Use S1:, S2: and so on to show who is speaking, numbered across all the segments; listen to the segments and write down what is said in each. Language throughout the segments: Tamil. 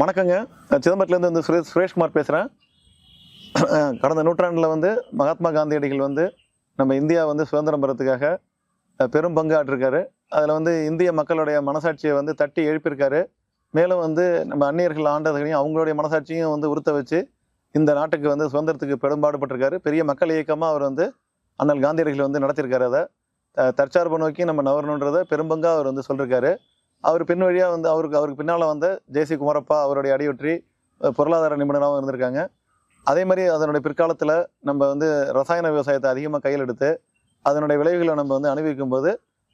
S1: வணக்கங்க. நான் சிதம்பரத்துலேருந்து வந்து சுரேஷ் சுரேஷ்குமார் பேசுகிறேன் கடந்த நூற்றாண்டில் வந்து மகாத்மா காந்தியடிகள் வந்து நம்ம இந்தியா வந்து சுதந்திரம் பெறத்துக்காக பெரும் பங்கு ஆற்றிருக்காரு அதில் வந்து இந்திய மக்களுடைய மனசாட்சியை வந்து தட்டி எழுப்பியிருக்காரு. மேலும் வந்து நம்ம அந்நியர்கள் ஆண்டதையும் அவங்களுடைய மனசாட்சியும் வந்து உறுத்த வச்சு இந்த நாட்டுக்கு வந்து சுதந்திரத்துக்கு பெரும்பாடுபட்டிருக்காரு. பெரிய மக்கள் இயக்கமாக அவர் வந்து அண்ணல் காந்தியடிகள் வந்து நடத்தியிருக்காரு அதை. தற்சார்பு நோக்கி நம்ம நவரணுன்றதை பெரும்பங்காக அவர் வந்து சொல்லியிருக்காரு அவர் பின் வழியாக வந்து அவருக்கு அவருக்கு பின்னால் வந்த ஜேசி குமாரப்பா அவருடைய அடியொற்றி பொருளாதார நிபுணராகவும் இருந்திருக்காங்க. அதே மாதிரி அதனுடைய பிற்காலத்தில் நம்ம வந்து ரசாயன விவசாயத்தை அதிகமாக கையில் எடுத்து அதனுடைய விளைவுகளை நம்ம வந்து அனுபவிக்கும் போது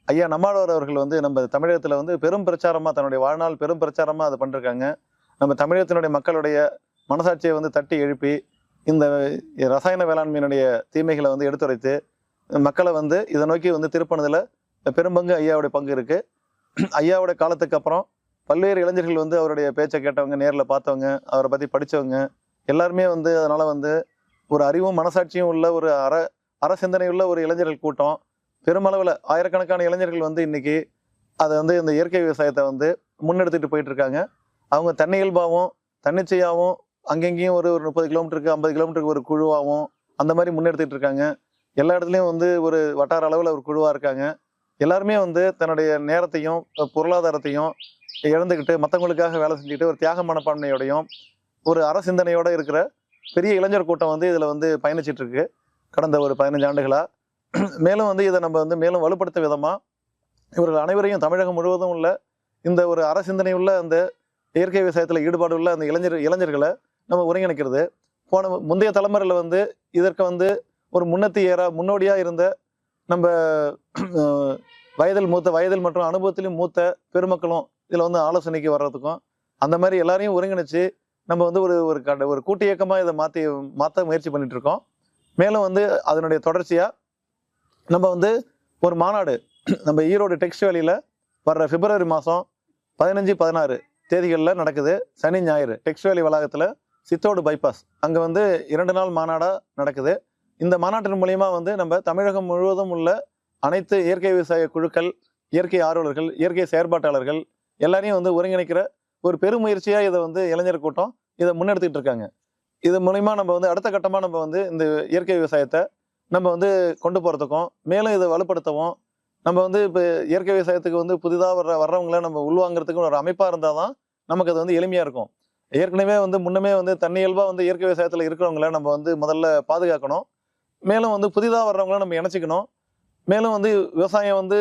S1: ஐயா நம்மாழ்வார் அவர்கள் வந்து நம்ம தமிழகத்தில் வந்து பெரும் பிரச்சாரமாக தன்னுடைய வாழ்நாள் பெரும் பிரச்சாரமாக அதை பண்ணிருக்காங்க. நம்ம தமிழகத்தினுடைய மக்களுடைய மனசாட்சியை வந்து தட்டி எழுப்பி இந்த ரசாயன வேளாண்மையினுடைய தீமைகளை வந்து எடுத்துரைத்து மக்களை வந்து இதை நோக்கி வந்து திருப்பினதில் பெரும்பங்கு ஐயாவுடைய பங்கு இருக்குது ஐயாவோட காலத்துக்கு அப்புறம் பல்வேறு இளைஞர்கள் வந்து அவருடைய பேச்சை கேட்டவங்க நேரில் பார்த்தவங்க அவரை பற்றி படித்தவங்க எல்லாருமே வந்து அதனால் வந்து ஒரு அறிவும் மனசாட்சியும் உள்ள ஒரு அற அற சிந்தனையுள்ள ஒரு இளைஞர்கள் கூட்டம். பெருமளவில் ஆயிரக்கணக்கான இளைஞர்கள் வந்து இன்னைக்கு அதை வந்து இந்த இயற்கை விவசாயத்தை வந்து முன்னெடுத்துட்டு போயிட்டுருக்காங்க. அவங்க தன்னை இயல்பாகவும் தன்னிச்சையாகவும் அங்கங்கேயும் ஒரு ஒரு முப்பது கிலோமீட்டருக்கு ஐம்பது கிலோமீட்டருக்கு ஒரு குழுவாகவும் அந்த மாதிரி முன்னெடுத்துட்டு இருக்காங்க. எல்லா இடத்துலையும் வந்து ஒரு வட்டார அளவில் ஒரு குழுவாக இருக்காங்க. எல்லாருமே வந்து தன்னுடைய நேரத்தையும் பொருளாதாரத்தையும் இழந்துக்கிட்டு மற்றவங்களுக்காக வேலை செஞ்சுக்கிட்டு ஒரு தியாக மனப்பான்மையோடையும் ஒரு அற சிந்தனையோட இருக்கிற பெரிய இளைஞர் கூட்டம் வந்து இதில் வந்து பயணிச்சிட்டு இருக்கு கடந்த ஒரு பதினஞ்சு ஆண்டுகளாக மேலும் வந்து இதை நம்ம வந்து மேலும் வலுப்படுத்த விதமாக இவர்கள் அனைவரையும் தமிழகம் முழுவதும் உள்ள இந்த ஒரு அற சிந்தனை உள்ள அந்த இயற்கை விவசாயத்தில் ஈடுபாடு உள்ள அந்த இளைஞர் இளைஞர்களை நம்ம ஒருங்கிணைக்கிறது. போன முந்தைய தலைமுறையில் வந்து இதற்கு வந்து ஒரு முன்னத்தி ஏறா முன்னோடியாக இருந்த நம்ம வயதில் மூத்த வயதில் மற்றும் அனுபவத்திலும் மூத்த பெருமக்களும் இதில் வந்து ஆலோசனைக்கு வர்றதுக்கும் அந்த மாதிரி எல்லாரையும் ஒருங்கிணைச்சு நம்ம வந்து ஒரு ஒரு கட- ஒரு கூட்டு இயக்கமாக இதை மாற்றி மாற்ற முயற்சி பண்ணிட்டு இருக்கோம் மேலும் வந்து அதனுடைய தொடர்ச்சியாக நம்ம வந்து ஒரு மாநாடு நம்ம ஈரோடு டெக்ஸ்ட் வேலியில் வர்ற பிப்ரவரி மாதம் பதினஞ்சு பதினாறு தேதிகளில் நடக்குது. சனி ஞாயிறு டெக்ஸ்ட் வேலி வளாகத்தில் சித்தோடு பைபாஸ். அங்கே வந்து இரண்டு நாள் மாநாடாக நடக்குது. இந்த மாநாட்டின் மூலயமா வந்து நம்ம தமிழகம் முழுவதும் உள்ள அனைத்து இயற்கை விவசாய குழுக்கள் இயற்கை ஆர்வலர்கள் இயற்கை செயற்பாட்டாளர்கள் எல்லாரையும் வந்து ஒருங்கிணைக்கிற ஒரு பெருமுயற்சியாக இதை வந்து இளைஞர் கூட்டம் இதை முன்னெடுத்துக்கிட்டு இருக்காங்க. இது மூலிமா நம்ம வந்து அடுத்த கட்டமாக நம்ம வந்து இந்த இயற்கை விவசாயத்தை நம்ம வந்து கொண்டு போகிறதுக்கும் மேலும் இதை வலுப்படுத்தவும் நம்ம வந்து இப்போ இயற்கை விவசாயத்துக்கு வந்து புதிதாக வர்ற வர்றவங்கள நம்ம உள்வாங்கிறதுக்கு ஒரு அமைப்பாக இருந்தால் தான் நமக்கு அது வந்து எளிமையாக இருக்கும். ஏற்கனவே வந்து முன்னமே வந்து தன்னியல்பாக வந்து இயற்கை விவசாயத்தில் இருக்கிறவங்கள நம்ம வந்து முதல்ல பாதுகாக்கணும். மேலும் வந்து புதிதாக வர்றவங்கள நம்ம இணைச்சிக்கணும். மேலும் வந்து விவசாயம் வந்து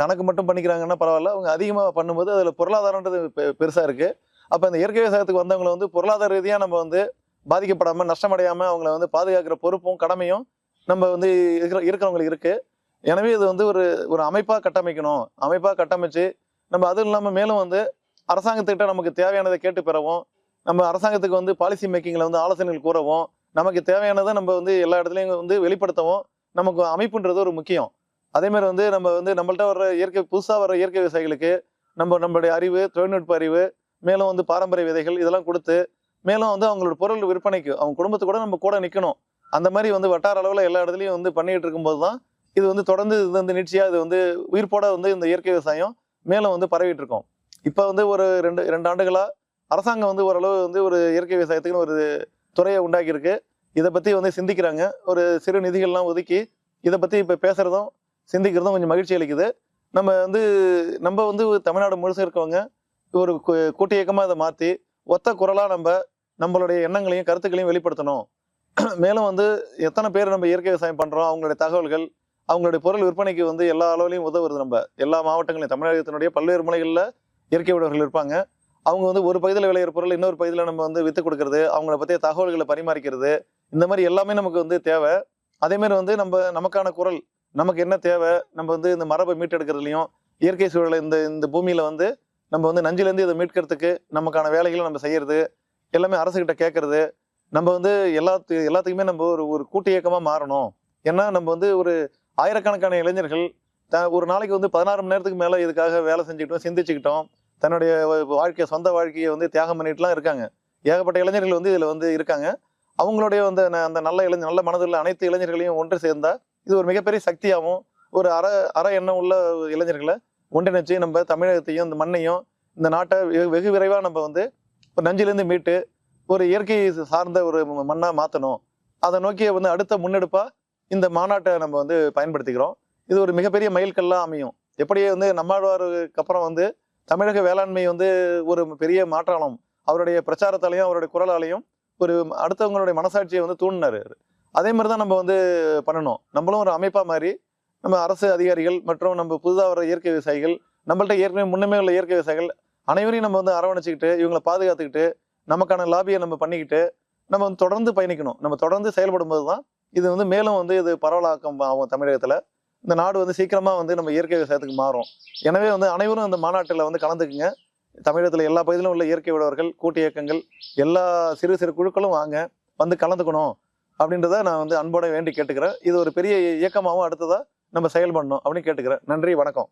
S1: தனக்கு மட்டும் பண்ணிக்கிறாங்கன்னா பரவாயில்ல. அவங்க அதிகமாக பண்ணும்போது அதில் பொருளாதாரன்றது பெருசாக இருக்குது அப்போ இந்த இயற்கை விவசாயத்துக்கு வந்தவங்களை வந்து பொருளாதார ரீதியாக நம்ம வந்து பாதிக்கப்படாமல் நஷ்டமடையாமல் அவங்கள வந்து பாதுகாக்கிற பொறுப்பும் கடமையும் நம்ம வந்து இருக்கிற இருக்கிறவங்களுக்கு இருக்குது எனவே இது வந்து ஒரு ஒரு அமைப்பாக கட்டமைக்கணும். அமைப்பாக கட்டமைச்சு நம்ம அதுவும் இல்லாமல் மேலும் வந்து அரசாங்கத்துக்கிட்ட நமக்கு தேவையானதை கேட்டு பெறவும் நம்ம அரசாங்கத்துக்கு வந்து பாலிசி மேக்கிங்கில் வந்து ஆலோசனைகள் கூறவும் நமக்கு தேவையானதை நம்ம வந்து எல்லா இடத்துலையும் வந்து வெளிப்படுத்தவும் நமக்கு அமைப்புன்றது ஒரு முக்கியம். அதேமாதிரி வந்து நம்ம வந்து நம்மள்ட்ட வர்ற இயற்கை புதுசாக வர்ற இயற்கை விவசாயிகளுக்கு நம்ம நம்மளுடைய அறிவு தொழில்நுட்ப அறிவு மேலும் வந்து பாரம்பரிய விதைகள் இதெல்லாம் கொடுத்து மேலும் வந்து அவங்களோட பொருள் விற்பனைக்கு அவங்க குடும்பத்து கூட நம்ம கூட நிற்கணும் அந்த மாதிரி வந்து வட்டார அளவில் எல்லா இடத்துலையும் வந்து பண்ணிகிட்டு இருக்கும்போது தான் இது வந்து தொடர்ந்து இது வந்து நிச்சயம் இது வந்து உயிர்ப்போட வந்து இந்த இயற்கை விவசாயம் மேலும் வந்து பரவிட்டு இருக்கோம். இப்போ வந்து ஒரு ரெண்டு ரெண்டு ஆண்டுகளாக அரசாங்கம் வந்து ஓரளவு வந்து ஒரு இயற்கை விவசாயத்துக்குன்னு ஒரு துறையை உண்டாக்கியிருக்கு. இதை பற்றி வந்து சிந்திக்கிறாங்க. ஒரு சிறு நிதிகள்லாம் ஒதுக்கி இதை பற்றி இப்போ பேசுகிறதும் சிந்திக்கிறதும் கொஞ்சம் மகிழ்ச்சி அளிக்குது. நம்ம வந்து நம்ம வந்து தமிழ்நாடு முழுசும் இருக்கவங்க ஒரு கூட்டு இயக்கமாக இதை மாற்றி ஒத்த குரலாக நம்ம நம்மளுடைய எண்ணங்களையும் கருத்துக்களையும் வெளிப்படுத்தணும். மேலும் வந்து எத்தனை பேர் நம்ம இயற்கை விவசாயம் பண்ணுறோம் அவங்களுடைய தகவல்கள் அவங்களுடைய பொருள் விற்பனைக்கு வந்து எல்லா அளவுலையும் உதவுறது நம்ம. எல்லா மாவட்டங்களையும் தமிழகத்தினுடைய பல்வேறு முனைகளில் இயற்கை உடவர்கள் இருப்பாங்க. அவங்க வந்து ஒரு பகுதியில் விளையிற பொருள் இன்னொரு பகுதியில் நம்ம வந்து வித்து கொடுக்கறது அவங்கள பற்றிய தகவல்களை பரிமாறிக்கிறது இந்த மாதிரி எல்லாமே நமக்கு வந்து தேவை. அதேமாரி வந்து நம்ம நமக்கான குரல் நமக்கு என்ன தேவை நம்ம வந்து இந்த மரபை மீட்டெடுக்கிறதுலையும் இயற்கை சூழலை இந்த இந்த பூமியில் வந்து நம்ம வந்து நஞ்சிலேருந்து இதை மீட்கிறதுக்கு நமக்கான வேலைகளை நம்ம செய்கிறது எல்லாமே அரசுக்கிட்ட கேட்கறது நம்ம வந்து எல்லாத்து எல்லாத்துக்குமே நம்ம ஒரு ஒரு கூட்டு இயக்கமாக மாறணும். ஏன்னா நம்ம வந்து ஒரு ஆயிரக்கணக்கான இளைஞர்கள் த ஒரு நாளைக்கு வந்து பதினாறு மணி நேரத்துக்கு மேலே இதுக்காக வேலை செஞ்சுக்கிட்டோம் சிந்திச்சுக்கிட்டோம். தன்னுடைய வாழ்க்கையை சொந்த வாழ்க்கையை வந்து தியாகம் பண்ணிட்டுலாம் இருக்காங்க. ஏகப்பட்ட இளைஞர்கள் வந்து இதில் வந்து இருக்காங்க. அவங்களுடைய வந்து அந்த- அந்த நல்ல இளைஞர் நல்ல மனதுள்ள அனைத்து இளைஞர்களையும் ஒன்று சேர்ந்தா இது ஒரு மிகப்பெரிய சக்தியாகவும் ஒரு அற அற எண்ணம் உள்ள இளைஞர்களை ஒன்றிணைச்சு நம்ம தமிழகத்தையும் இந்த மண்ணையும் இந்த நாட்டை வெகு- வெகு விரைவாக நம்ம வந்து ஒரு நஞ்சிலேருந்து மீட்டு ஒரு இயற்கை சார்ந்த ஒரு மண்ணாக மாற்றணும் அதை நோக்கி வந்து அடுத்த முன்னெடுப்பாக இந்த மாநாட்டை நம்ம வந்து பயன்படுத்திக்கிறோம். இது ஒரு மிகப்பெரிய மைல்கல்லாக அமையும். எப்படியே வந்து நம்மாழ்வாருக்கு அப்புறம் வந்து தமிழக வேளாண்மை வந்து ஒரு பெரிய மாற்றாலும். அவருடைய பிரச்சாரத்தாலையும் அவருடைய குரலாலையும் ஒரு அடுத்தவங்களுடைய மனசாட்சியை வந்து தூண்டினாரு அதே மாதிரி தான் நம்ம வந்து பண்ணணும். நம்மளும் ஒரு அமைப்பாக மாதிரி நம்ம அரசு அதிகாரிகள் மற்றும் நம்ம புதுதாக வர இயற்கை விவசாயிகள் நம்மள்ட்ட ஏற்கனவே முன்னமே உள்ள இயற்கை விவசாயிகள் அனைவரையும் நம்ம வந்து அரவணைச்சிக்கிட்டு இவங்களை பாதுகாத்துக்கிட்டு நமக்கான லாபியை நம்ம பண்ணிக்கிட்டு நம்ம வந்து தொடர்ந்து பயணிக்கணும். நம்ம தொடர்ந்து செயல்படும் போது தான் இது வந்து மேலும் வந்து இது பரவலாக்கம் ஆகும் தமிழகத்தில். இந்த நாடு வந்து சீக்கிரமாக வந்து நம்ம இயற்கை விவசாயத்துக்கு மாறும். எனவே வந்து அனைவரும் அந்த மாநாட்டில் வந்து கலந்துக்குங்க. தமிழகத்தில் எல்லா பகுதியிலும் உள்ள இயற்கை உழவர்கள் கூட்டு இயக்கங்கள் எல்லா சிறு சிறு குழுக்களும் வாங்க வந்து கலந்துக்கணும் அப்படின்றத நான் வந்து அன்போட வேண்டி கேட்டுக்கிறேன். இது ஒரு பெரிய இயக்கமாகவும் அடுத்ததாக நம்ம செயல்படணும் அப்படின்னு கேட்டுக்கிறேன். நன்றி வணக்கம்.